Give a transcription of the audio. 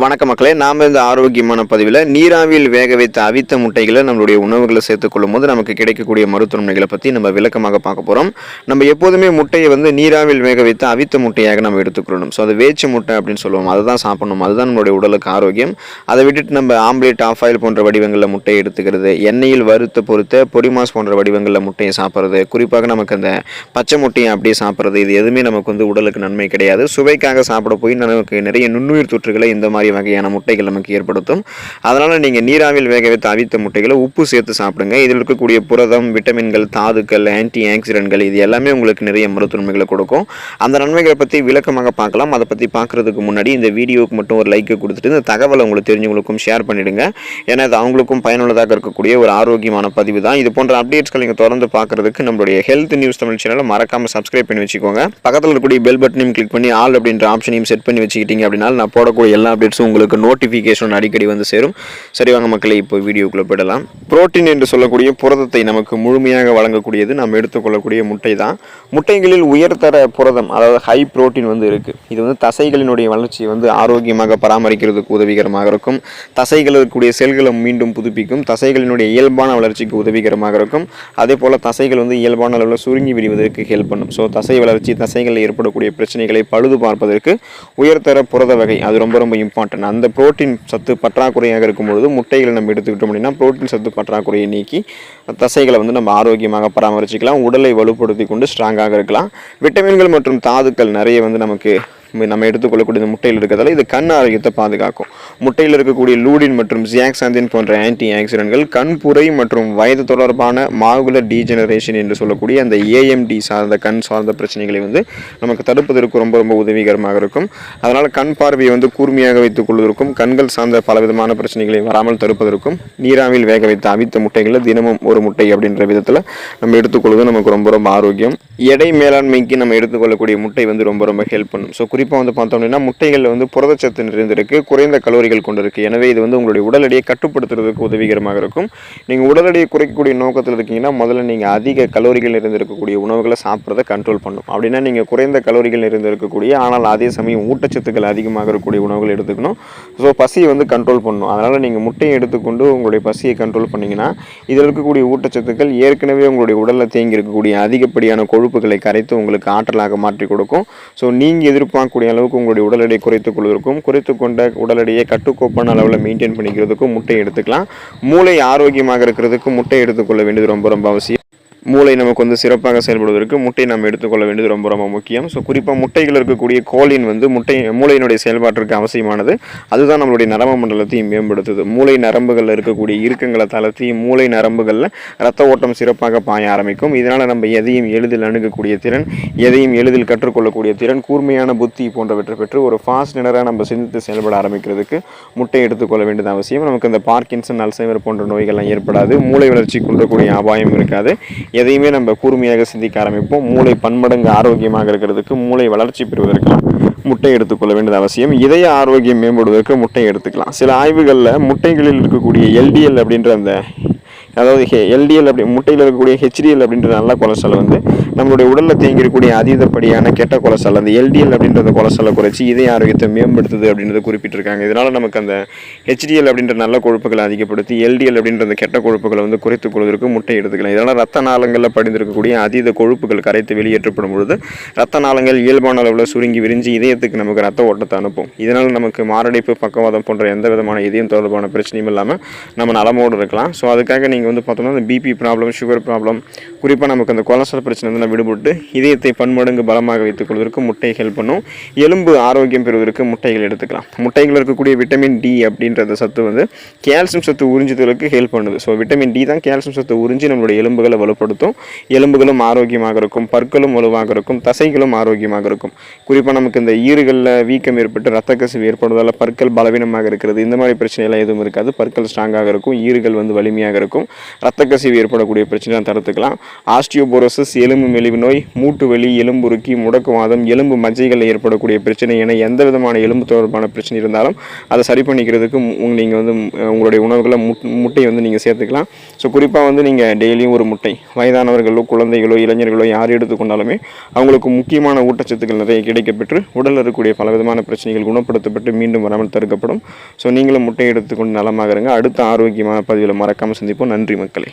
வணக்க மக்களே நாம் இந்த ஆரோக்கியமான பதிவில் நீராவியில் வேக வைத்த அவித்த முட்டைகளை நம்மளுடைய உணவுகளை சேர்த்துக்கொள்ளும் போது நமக்கு கிடைக்கக்கூடிய மருத்துவமனைகளை பற்றி நம்ம விளக்கமாக பார்க்க போகிறோம் நம்ம எப்போதுமே முட்டையை வந்து நீராவில் வேக வைத்த அவித்த முட்டையாக நம்ம எடுத்துக்கொள்ளணும். ஸோ அது வேச்சு முட்டை அப்படின்னு சொல்லுவோம். அதை தான் சாப்பிடணும். அதுதான் நம்மளுடைய உடலுக்கு ஆரோக்கியம். அதை விட்டுட்டு நம்ம ஆம்லேட் ஆஃப் ஆயில் போன்ற வடிவங்களில் முட்டையை எடுத்துக்கிறது எண்ணெயில் வறுத்த பொறுத்த பொடிமாஸ் போன்ற வடிவங்களில் முட்டையை சாப்பிட்றது குறிப்பாக நமக்கு அந்த பச்சை முட்டையை அப்படியே சாப்பிட்றது இது எதுவுமே நமக்கு வந்து உடலுக்கு நன்மை கிடையாது. சுவைக்காக சாப்பிட போய் நமக்கு நிறைய நுண்ணுயிர் தொற்றுகளை இந்த மாதிரி வகையான முட்டைகள் நமக்கு ஏற்படுத்தும். அதனால் நீங்கள் நீராவில் வேக வைத்து அவித்த முட்டைகளை உப்பு சேர்த்து சாப்பிடுங்க. இதில் இருக்கக்கூடிய புரதம் விட்டமின்கள் தாதுக்கள் ஆன்டி ஆக்சிடென்ட்கள் இது எல்லாமே உங்களுக்கு நிறைய மருத்துவ நன்மைகளை கொடுக்கும். அந்த நன்மைகளை பற்றி விளக்கமாக பார்க்கலாம். அதை பற்றி பார்க்குறதுக்கு முன்னாடி இந்த வீடியோவுக்கு மட்டும் ஒரு லைக்கை கொடுத்துட்டு இந்த தகவலை உங்களுக்கு தெரிஞ்சவங்களுக்கும் ஷேர் பண்ணிடுங்க. ஏன்னா இது அவங்களுக்கும் பயனுள்ளதாக இருக்கக்கூடிய ஒரு ஆரோக்கியமான பதிவு தான். இது போன்ற அப்டேட்ஸ்கள் நீங்கள் தொடர்ந்து பார்க்குறதுக்கு நம்மளுடைய ஹெல்த் நியூஸ் தமிழ் சேனலை மறக்காமல் சப்ஸ்கிரைப் பண்ணி வச்சுக்கோங்க. பக்கத்தில் இருக்கக்கூடிய பெல் பட்டனையும் கிளிக் பண்ணி ஆல் அப்படின்ற ஆப்ஷனையும் செட் பண்ணி வச்சுக்கிட்டீங்க அப்படின்னா நான் போடக்கூடிய எல்லா அப்டேட்ஸும் உங்களுக்கு நோட்டிஃபிகேஷன் அடிக்கடி வந்து சேரும். சரி வாங்க மக்களை இப்போ வீடியோக்குள்ளே போயிடலாம். புரோட்டீன் என்று சொல்லக்கூடிய புரதத்தை நமக்கு முழுமையாக வழங்கக்கூடியது நாம் எடுத்துக்கொள்ளக்கூடிய முட்டை தான் முட்டைகளில் உயர்தர புரதம் அதாவது ஹை புரோட்டீன் வந்து இருக்குது இது வந்து தசைகளினுடைய வளர்ச்சியை வந்து ஆரோக்கியமாக பராமரிக்கிறதுக்கு உதவிகரமாக இருக்கும். தசைகள் இருக்கக்கூடிய செல்களை மீண்டும் புதுப்பிக்கும். தசைகளினுடைய இயல்பான வளர்ச்சிக்கு உதவிகரமாக இருக்கும். அதே போல் தசைகள் வந்து இயல்பான அளவில் சுருங்கி விரிவதற்கு ஹெல்ப் பண்ணும். ஸோ தசை வளர்ச்சி தசைகளில் ஏற்படக்கூடிய பிரச்சனைகளை பழுது பார்ப்பதற்கு உயர்தர புரத வகை அது ரொம்ப ரொம்ப இம்பார்ட்டன்ட் அந்த புரோட்டீன் சத்து பற்றாக்குறையாக இருக்கும் பொழுது முட்டைகளை நம்ம எடுத்துக்கிட்டோம் அப்படின்னா புரோட்டீன் சத்து பற்றாக்குறையை நீக்கி தசைகளை வந்து நம்ம ஆரோக்கியமாக பராமரிச்சுக்கலாம். உடலை வலுப்படுத்தி கொண்டு ஸ்ட்ராங்காக இருக்கலாம். விட்டமின்கள் மற்றும் தாதுக்கள் நிறைய வந்து நமக்கு நம்ம எடுத்துக்கொள்ளக்கூடிய முட்டையில் இருக்கிறதால இது கண் ஆரோக்கியத்தை பாதுகாக்கும். முட்டையில் இருக்கக்கூடிய லூடின் மற்றும் ஜியாக்சாந்தின் போன்ற ஆன்டி ஆக்சிடென்ட்கள் கண்புரை மற்றும் வயது தொடர்பான மாகுலர் டீஜெனரேஷன் என்று சொல்லக்கூடிய அந்த ஏஎம்டி சார்ந்த கண் சார்ந்த பிரச்சனைகளை வந்து நமக்கு தடுப்பதற்கு ரொம்ப ரொம்ப உதவிகரமாக இருக்கும். அதனால் கண் பார்வையை வந்து கூர்மையாக வைத்துக் கொள்வதற்கும் கண்கள் சார்ந்த பலவிதமான பிரச்சனைகளை வராமல் தடுப்பதற்கும் நீராவில் வேக வைத்த அவித்த முட்டைகளை தினமும் ஒரு முட்டை அப்படின்ற விதத்தில் நம்ம எடுத்துக்கொள்வது நமக்கு ரொம்ப ரொம்ப ஆரோக்கியம். எடை மேலாண்மைக்கு நம்ம எடுத்துக்கொள்ளக்கூடிய முட்டை வந்து ரொம்ப ரொம்ப ஹெல்ப் பண்ணும். ஸோ குறிப்பாக வந்து பார்த்தோம் அப்படின்னா முட்டைகளில் வந்து புரதச்சத்து நிறைந்திருக்கு குறைந்த கலோரிகள் கொண்டிருக்கு. எனவே இது வந்து உங்களுடைய உடல் எடையை கட்டுப்படுத்துறதுக்கு உதவிகரமாக இருக்கும். நீங்கள் உடல் எடையை குறைக்கக்கூடிய நோக்கத்தில் இருக்கீங்கன்னா முதல்ல நீங்கள் அதிக கலோரிகள் நிறைந்திருக்கக்கூடிய உணவுகளை சாப்பிட்றத கண்ட்ரோல் பண்ணும். அப்படின்னா நீங்கள் குறைந்த கலோரிகள் நிறைந்திருக்கக்கூடிய ஆனால் அதே சமயம் ஊட்டச்சத்துக்கள் அதிகமாக இருக்கக்கூடிய உணவுகள் எடுத்துக்கணும். ஸோ பசியை வந்து கண்ட்ரோல் பண்ணணும் அதனால் நீங்கள் முட்டையை எடுத்துக்கொண்டு உங்களுடைய பசியை கண்ட்ரோல் பண்ணிங்கன்னா இதில் இருக்கக்கூடிய ஊட்டச்சத்துக்கள் ஏற்கனவே உங்களுடைய உடலில் தேங்கி இருக்கக்கூடிய அதிகப்படியான கொழுப்புகளை கரைத்து உங்களுக்கு ஆற்றலாக மாற்றி கொடுக்கும். ஸோ நீங்கள் எதிர்பார்க்க எதிர்பார்க்கக்கூடிய அளவுக்கு உங்களுடைய உடல் எடை குறைத்துக் கொள்வதற்கும் குறைத்து கொண்ட உடல் எடையை கட்டுக்கோப்பான அளவில் மெயின்டைன் பண்ணிக்கிறதுக்கும் முட்டை எடுத்துக்கலாம். மூளை ஆரோக்கியமாக இருக்கிறதுக்கு முட்டை எடுத்துக்கொள்ள வேண்டியது ரொம்ப ரொம்ப அவசியம். மூளை நமக்கு வந்து சிறப்பாக செயல்படுவதற்கு முட்டை நாம் எடுத்துக்கொள்ள வேண்டியது ரொம்ப ரொம்ப முக்கியம். ஸோ குறிப்பாக முட்டைகள் இருக்கக்கூடிய கோலின் வந்து முட்டை மூளையினுடைய செயல்பாட்டிற்கு அவசியமானது. அதுதான் நம்மளுடைய நரம்பு மண்டலத்தையும் மேம்படுத்துது. மூளை நரம்புகளில் இருக்கக்கூடிய இறுக்கங்களை தளர்த்தி மூளை நரம்புகளில் ரத்த ஓட்டம் சிறப்பாக பாய ஆரம்பிக்கும். இதனால் நம்ம எதையும் எளிதில் அணுகக்கூடிய திறன் எதையும் எளிதில் கற்றுக்கொள்ளக்கூடிய திறன் கூர்மையான புத்தி போன்றவற்றை பெற்று ஒரு ஃபாஸ்ட் நினராக நம்ம சிந்தித்து செயல்பட ஆரம்பிக்கிறதுக்கு முட்டை எடுத்துக்கொள்ள வேண்டியது அவசியம். நமக்கு இந்த பார்க்கின்சன் அல்சைமர் போன்ற நோய்கள்லாம் ஏற்படாது. மூளை வளர்ச்சி குன்றக்கூடிய அபாயம் இருக்காது. எதையுமே நம்ம கூர்மையாக சிந்திக்க ஆரம்பிப்போம். மூளை பன்மடங்கு ஆரோக்கியமாக இருக்கிறதுக்கு மூளை வளர்ச்சி பெறுவதற்கெல்லாம் முட்டை எடுத்துக்கொள்ள வேண்டியது அவசியம். இதய ஆரோக்கியம் மேம்படுவதற்கு முட்டை எடுத்துக்கலாம். சில ஆய்வுகளில் முட்டைகளில் இருக்கக்கூடிய எல்டிஎல் அப்படின்ற அந்த அதாவது எல்டிஎல் அப்படி முட்டையில் இருக்கக்கூடிய ஹெச்டிஎல் அப்படின்ற நல்ல கொலஸ்ட்ரால் வந்து நம்மளுடைய உடலில் தேங்கியிருக்கக்கூடிய அதீதப்படியான கெட்ட கொலஸ்ட்ரால் அந்த எல்டிஎல் அப்படின்ற கொலஸ்ட்ராலை குறைச்சி இதய ஆரோக்கியத்தை மேம்படுத்துது அப்படின்றத குறிப்பிட்டிருக்காங்க. இதனால் நமக்கு அந்த ஹெச்டிஎல் அப்படின்ற நல்ல கொழுப்புகளை அதிகப்படுத்தி எல்டிஎல் அப்படின்ற அந்த கெட்ட கொழுப்புகளை வந்து குறைத்து கொள்வதற்கு முட்டை எடுத்துக்கலாம். இதனால் ரத்த நாளங்களில் படிந்திருக்கக்கூடிய அதீத கொழுப்புகள் கரைத்து வெளியேற்றப்படும் பொழுது ரத்த நாளங்கள் இயல்பான அளவில் சுருங்கி விரிஞ்சு இதயத்துக்கு நமக்கு ரத்த ஓட்டத்தை அனுப்பும். இதனால் நமக்கு மாரடைப்பு பக்கவாதம் போன்ற எந்த விதமான இதயம் தொடர்பான பிரச்சனையும் இல்லாமல் நம்ம நலமோடு இருக்கலாம். ஸோ அதுக்காக நீங்கள் வந்து பார்த்தோம்னா அந்த பிபி ப்ராப்ளம் சுகர் ப்ராப்ளம் குறிப்பாக நமக்கு அந்த கொலஸ்ட்ரால் பிரச்சனை வந்து நம்ம விடுபட்டு இதயத்தை பன்மடங்கு பலமாக வைத்துக் கொள்வதற்கு முட்டை ஹெல்ப் பண்ணும். எலும்பு ஆரோக்கியம் பெறுவதற்கு முட்டைகள் எடுத்துக்கலாம். முட்டைகள் இருக்கக்கூடிய விட்டமின் டி அப்படின்ற சத்து வந்து கால்சியம் சத்து உறிஞ்சுதலுக்கு ஹெல்ப் பண்ணுது. ஸோ விட்டமின் டி தான் கால்சியம் சத்து உறிஞ்சி நம்மளுடைய எலும்புகளை வலுப்படுத்தும். எலும்புகளும் ஆரோக்கியமாக இருக்கும் பற்களும் வலுவாக இருக்கும் தசைகளும் ஆரோக்கியமாக இருக்கும். குறிப்பாக நமக்கு இந்த ஈறுகளில் வீக்கம் ஏற்பட்டு ரத்த கசிவு ஏற்படுவதால் பற்கள் பலவீனமாக இருக்கிறது. இந்த மாதிரி பிரச்சனையெல்லாம் எதுவும் இருக்காது. பற்கள் ஸ்ட்ராங்காக இருக்கும் ஈறுகள் வந்து வலிமையாக இருக்கும். ரத்த கசிவு ஏற்படக்கூடிய பிரச்சனை தடுத்துக்கலாம். ஆஸ்டியோபோரோசிஸ் எலும்பு மெலிவு நோய் மூட்டு வலி எலும்புருக்கி முடக்குவாதம் எலும்பு மஜ்ஜைகளில் ஏற்படக்கூடிய பிரச்சனை என எந்த விதமான எலும்பு தொடர்பான பிரச்சனை இருந்தாலும் அதை சரி பண்ணிக்கிறதுக்கு நீங்கள் வந்து உங்களுடைய உணவுகளை முட் முட்டையை வந்து நீங்கள் சேர்த்துக்கலாம். ஸோ குறிப்பாக வந்து நீங்கள் டெய்லியும் ஒரு முட்டை வயதானவர்களோ குழந்தைகளோ இளைஞர்களோ யார் எடுத்துக்கொண்டாலுமே அவங்களுக்கு முக்கியமான ஊட்டச்சத்துக்கள் நிறைய கிடைக்கப்பெற்று உடல் இருக்கக்கூடிய பலவிதமான பிரச்சனைகள் குணப்படுத்தப்பட்டு மீண்டும் வராமல் தடுக்கப்படும். ஸோ நீங்களும் முட்டை எடுத்துக்கொண்டு நலமாக இருங்க. அடுத்த ஆரோக்கியமான பதிவில் மறக்காமல் சந்திப்போம். நன்றி மக்களே.